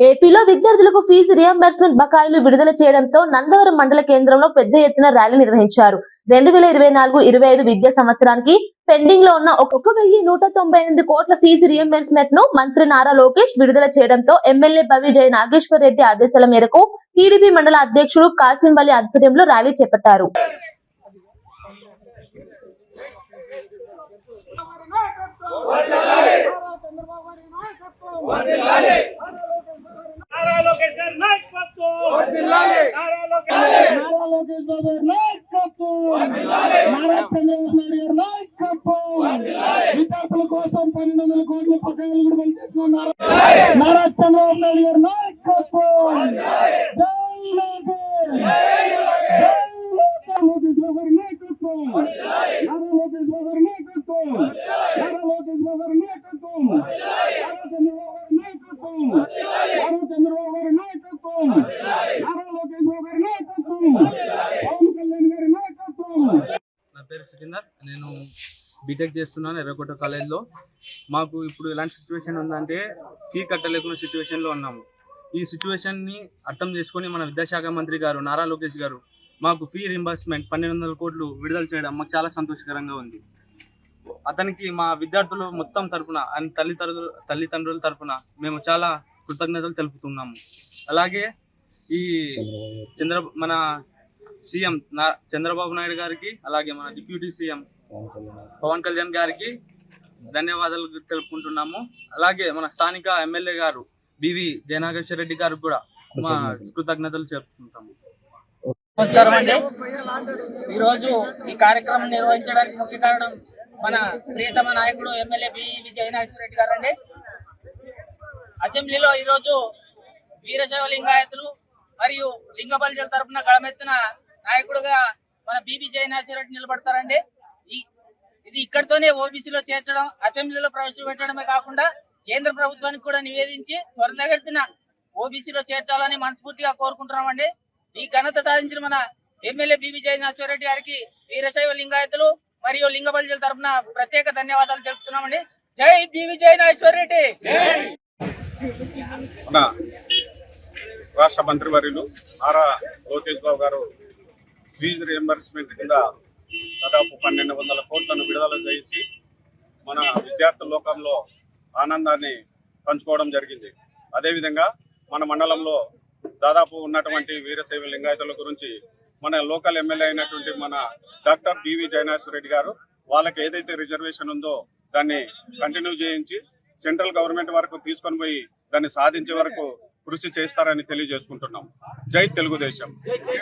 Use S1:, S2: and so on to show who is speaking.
S1: ఏపీలో విద్యార్థులకు fee reimbursement బకాయిలు విడుదల చేయడంతో నందవరం మండల కేంద్రంలో పెద్ద ఎత్తున ర్యాలీ నిర్వహించారు. రెండు వేల ఇరవై నాలుగు ఇరవై ఐదు విద్యా సంవత్సరానికి పెండింగ్లో ఉన్న ఒక వెయ్యి నూట తొంభై ఎనిమిది కోట్ల ఫీజు రియంబర్స్మెంట్ను మంత్రి నారా లోకేష్ విడుదల చేయడంతో ఎమ్మెల్యే బవి జయ నాగేశ్వర్ రెడ్డి ఆదేశాల మేరకు టీడీపీ మండల అధ్యక్షుడు కాసింవల్లి ఆధ్వర్యంలో ర్యాలీ చేపట్టారు.
S2: లోకేష్ గారి నాయకత్వం నారా లోకేష్
S3: నారా లోకేష్ బాబు గారి నాయకత్వం నారా చంద్రబాబు నాయుడు గారి నాయకత్వం విద్యార్థుల కోసం పన్నెండు వందల కోట్ల పథకాలు విడుదల చేస్తున్నారు నారా చంద్రబాబు నాయుడు గారి నాయకత్వం జై లోకేష్ జై లోకేష్ బాబు గారి నాయకత్వం నారా లోకేష్ బాబు గారి నాయకత్వం నారా లోకేష్ బాబు గారి నాయకత్వం నారా చంద్రబాబు గారి నాయకత్వం నారా చంద్రబాబు గారి నాయకత్వం నారా లోకేష్ బాబు గారి నాయకత్వం పవన్ కళ్యాణ్ గారి నాయకత్వం
S4: నా పేరు సికిందర్ నేను బీటెక్ చేస్తున్నాను ఎర్రకోట కాలేజ్లో. మాకు ఇప్పుడు ఎలాంటి సిచ్యువేషన్ ఉందంటే ఫీ కట్టలేకున్న సిచ్యువేషన్లో ఉన్నాము. ఈ సిచ్యువేషన్ని అర్థం చేసుకొని మన విద్యాశాఖ మంత్రి గారు నారా లోకేష్ గారు మాకు ఫీ రింబర్స్మెంట్ పన్నెండు వందల కోట్లు విడుదల చేయడం మాకు చాలా సంతోషకరంగా ఉంది. అతనికి మా విద్యార్థులు మొత్తం తరపున అండ్ తల్లిదండ్రులు తల్లిదండ్రుల తరపున మేము చాలా కృతజ్ఞతలు తెలుపుతున్నాము. అలాగే ఈ చంద్ర మన సీఎం చంద్రబాబు నాయుడు గారికి అలాగే మన డిప్యూటీ సీఎం పవన్ కళ్యాణ్ గారికి ధన్యవాదాలు తెలుపుకుంటున్నాము. అలాగే మన స్థానిక ఎమ్మెల్యే గారు బివి జయనాగేశ్వర రెడ్డి గారికి కూడా మా కృతజ్ఞతలు. చెప్పుకుంటాము.
S5: నమస్కారం అండి. ఈరోజు ఈ కార్యక్రమం నిర్వహించడానికి ముఖ్య కారణం మన ప్రియతమ నాయకుడు ఎమ్మెల్యే బి విజయనాశ్వర రెడ్డి గారు అండి. అసెంబ్లీలో ఈరోజు వీరశైవ లింగాయతులు మరియు లింగబల్జల తరపున గళమెత్తిన నాయకుడుగా మన బిబి జయనాశ్వర రెడ్డి నిలబడతారండి. ఇది ఇక్కడితోనే ఓబీసీలో చేర్చడం అసెంబ్లీలో ప్రవేశపెట్టడమే కాకుండా కేంద్ర ప్రభుత్వానికి కూడా నివేదించి త్వరితగతిన ఓబీసీలో చేర్చాలని మనస్ఫూర్తిగా కోరుకుంటున్నామండి. ఈ ఘనత సాధించిన మన ఎమ్మెల్యే బిబి జయనాశ్వర రెడ్డి గారికి వీరశైవ లింగాయతులు మరియు లింగబల్జల తరపున ప్రత్యేక ధన్యవాదాలు తెలుపుతున్నామండి. జై బివి జయనాశ్వర రెడ్డి
S6: రాష్ట్ర మంత్రివర్యులు నారా లోకేష్ బాబు గారు ఫీజు రియంబర్స్మెంట్ కింద దాదాపు పన్నెండు వందల కోట్లను విడుదల చేసి మన విద్యార్థి లోకంలో ఆనందాన్ని పంచుకోవడం జరిగింది. అదేవిధంగా మన మండలంలో దాదాపు ఉన్నటువంటి వీరశైవ లింగాయతుల గురించి మన లోకల్ ఎమ్మెల్యే అయినటువంటి మన డాక్టర్ బివి జయనాశ్వర రెడ్డి గారు వాళ్ళకి ఏదైతే రిజర్వేషన్ ఉందో దాన్ని కంటిన్యూ చేయించి సెంట్రల్ గవర్నమెంట్ వరకు తీసుకొని పోయి దాన్ని సాధించే వరకు కృషి చేస్తారని తెలియజేసుకుంటున్నాం. జై తెలుగుదేశం.